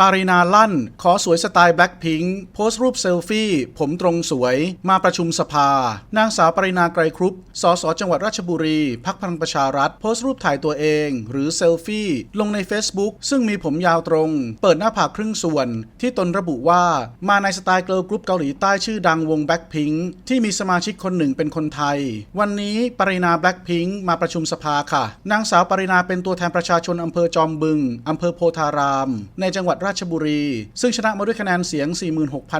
ปารินาลั่น ขอสวยสไตล์แบล็คพิงค์โพสต์รูปเซลฟี่ ผมตรงสวย มาประชุมสภา นางสาวปรินาไกรครุปสสจังหวัดราชบุรี พักพลังประชารัฐ โพสต์รูปถ่ายตัวเอง หรือเซลฟี่ ลงใน Facebook ซึ่งมีผมยาวตรง เปิดหน้าผากครึ่งส่วน ที่ตนระบุว่ามาในสไตล์เกิร์ลกรุ๊ปเกาหลีใต้ชื่อดังวงแบล็คพิงค์ที่มีสมาชิกคนหนึ่งเป็นคนไทย วันนี้ปรินาแบล็คพิงค์มาประชุมสภาค่ะ นางสาวปรินาเป็นตัวแทนประชาชนอำเภอจอมบึงอำเภอโพธาราม ในจังหวัดราชบุรี ซึ่งชนะมาด้วยคะแนนเสียง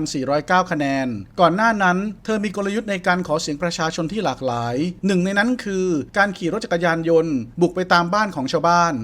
46,409 คะแนน ก่อนหน้านั้นเธอมีกลยุทธ์ในการขอเสียงประชาชนที่หลากหลาย หนึ่งในนั้นคือการขี่รถจักรยานยนต์ บุกไปตามบ้านของชาวบ้าน